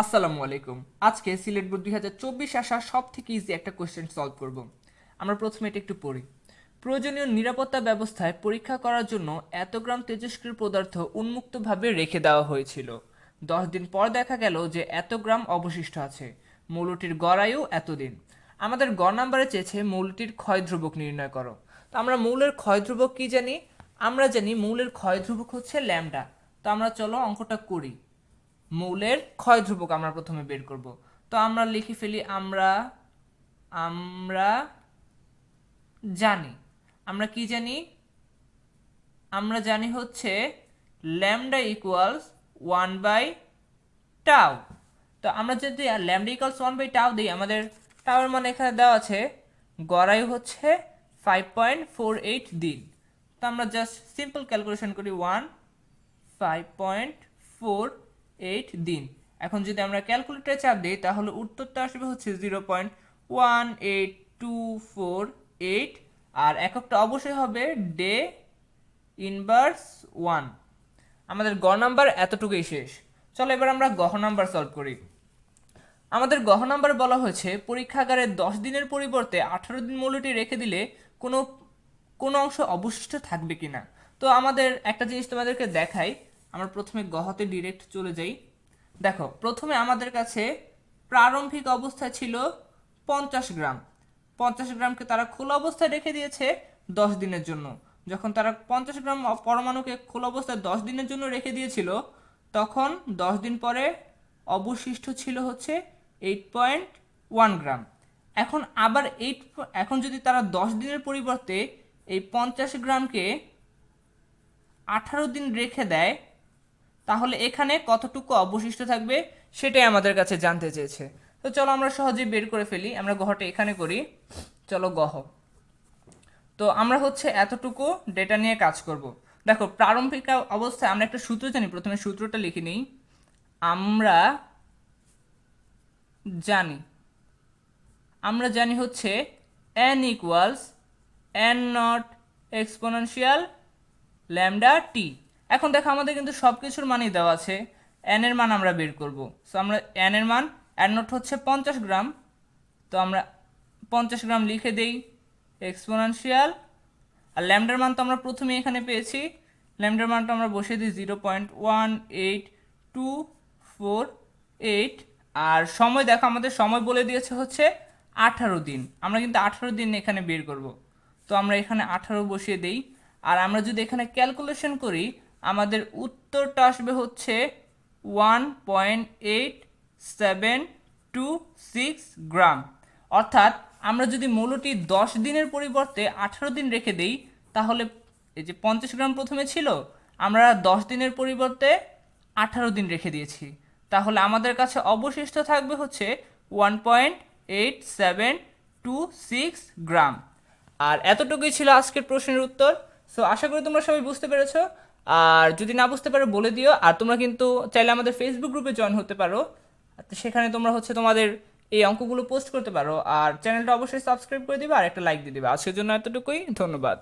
আসসালামু আলাইকুম। আজকে সিলেট বোর্ড দুই হাজার চব্বিশ আসা সব থেকে ইজি একটা কোয়েশ্চেন সলভ করব। আমরা প্রথমে এটা একটু পড়ি। প্রয়োজনীয় নিরাপত্তা ব্যবস্থায় পরীক্ষা করার জন্য এত গ্রাম তেজস্ক্রিয় পদার্থ উন্মুক্তভাবে রেখে দেওয়া হয়েছিল। দশ দিন পর দেখা গেল যে এত গ্রাম অবশিষ্ট আছে। মৌলটির গড়ায়ু এতদিন। আমাদের গড় নাম্বারে চেয়েছে মৌলটির ক্ষয় ধ্রুবক নির্ণয় করো। তো আমরা মৌলের ক্ষয় ধ্রুবক কি জানি? আমরা জানি মৌলের ক্ষয় ধ্রুবক হচ্ছে ল্যামডা। তো আমরা চলো অঙ্কটা করি। মৌলের ক্ষয় ধ্রুবক আমরা প্রথমে বের করব। তো আমরা লিখে ফেলি, আমরা আমরা জানি। আমরা কি জানি? আমরা জানি হচ্ছে ল্যামডা ইকুয়ালস ওয়ান বাই টাও তো আমরা যদি ল্যামডা ইকুয়ালস ওয়ান বাই টাও দিই, আমাদের টাওয়ার মানে এখানে দেওয়া আছে, গড়াই হচ্ছে ফাইভ পয়েন্ট ফোর এইট দিন। তো আমরা জাস্ট সিম্পল ক্যালকুলেশন করি one five point four eight দিন। এখন যদি আমরা ক্যালকুলেটারে চাপ দিই, তাহলে উত্তরটা আসবে হচ্ছে zero point one eight two four eight আর এককটা অবশ্যই হবে ডে ইনভার্স ওয়ান আমাদের গ নাম্বার এতটুকুই শেষ। চলো এবার আমরা গহ নাম্বার সলভ করি। আমাদের গহ নাম্বার বলা হয়েছে পরীক্ষাগারে দশ দিনের পরিবর্তে আঠারো দিন মূল্যটি রেখে দিলে কোনো কোনো অংশ অবশিষ্ট থাকবে কিনা। তো আমাদের একটা জিনিস তোমাদেরকে দেখাই আমরা প্রথমে গহতে ডিরেক্ট চলে যাই। দেখো, প্রথমে আমাদের কাছে প্রারম্ভিক অবস্থায় ছিল পঞ্চাশ গ্রাম। পঞ্চাশ গ্রামকে তারা খোলা অবস্থায় রেখে দিয়েছে দশ দিনের জন্য। যখন তারা পঞ্চাশ গ্রাম পরমাণুকে খোলা অবস্থায় দশ দিনের জন্য রেখে দিয়েছিল, তখন দশ দিন পরে অবশিষ্ট ছিল হচ্ছে এইট পয়েন্ট ওয়ান গ্রাম। এখন আবার এইট এখন যদি তারা দশ দিনের পরিবর্তে এই পঞ্চাশ গ্রামকে আঠারো দিন রেখে দেয় তাহলে এখানে কতটুকু অবশিষ্ট থাকবে সেটাই আমাদের কাছে জানতে চেয়েছে। তো চলো আমরা সহজেই বের করে ফেলি, আমরা গহটা এখানে করি। চলো গহ। তো আমরা হচ্ছে এতটুকু ডেটা নিয়ে কাজ করব। দেখো, প্রারম্ভিক অবস্থায় আমরা একটা সূত্র জানি, প্রথমে সূত্রটা লিখে নিই। আমরা জানি আমরা জানি হচ্ছে N equals N nought exponential lambda T এখন দেখো আমাদের কিন্তু সব কিছুর মানই দেওয়া আছে। এন এর মান আমরা বের করব। সো আমরা এন এর মান এন নট হচ্ছে পঞ্চাশ গ্রাম। তো আমরা পঞ্চাশ গ্রাম লিখে দেই এক্সপোনেনশিয়াল আর ল্যামডার মান তো আমরা প্রথমে এখানে পেয়েছি। ল্যামডার মানটা আমরা বসিয়ে দিই zero point one eight two four eight আর সময় দেখো, আমাদের সময় বলে দিয়েছে হচ্ছে আঠারো দিন। আমরা কিন্তু আঠারো দিন এখানে বের করব। তো আমরা এখানে আঠারো বসিয়ে দেই। আর আমরা যদি এখানে ক্যালকুলেশন করি আমাদের উত্তরটা আসবে হচ্ছে one point eight seven two six gram. অর্থাৎ আমরা যদি মৌলটি দশ দিনের পরিবর্তে আঠারো দিন রেখে দিই, তাহলে এই যে পঞ্চাশ গ্রাম প্রথমে ছিল, আমরা দশ দিনের পরিবর্তে আঠারো দিন রেখে দিয়েছি। তাহলে আমাদের কাছে অবশিষ্ট থাকবে হচ্ছে one point eight seven two six gram. আর এতটুকুই ছিল আজকের প্রশ্নের উত্তর। সো আশা করি তোমরা সবাই বুঝতে পেরেছ। আর যদি না বুঝতে পারো, বলে দিও। আর তোমরা কিন্তু চাইলে আমাদের ফেসবুক গ্রুপে জয়েন হতে পারো। সেখানে তোমরা হচ্ছে তোমাদের এই অঙ্কগুলো পোস্ট করতে পারো। আর চ্যানেলটা অবশ্যই সাবস্ক্রাইব করে দিবে আর একটা লাইক দিয়ে দিবে। আজকের জন্য এতটুকুই। ধন্যবাদ।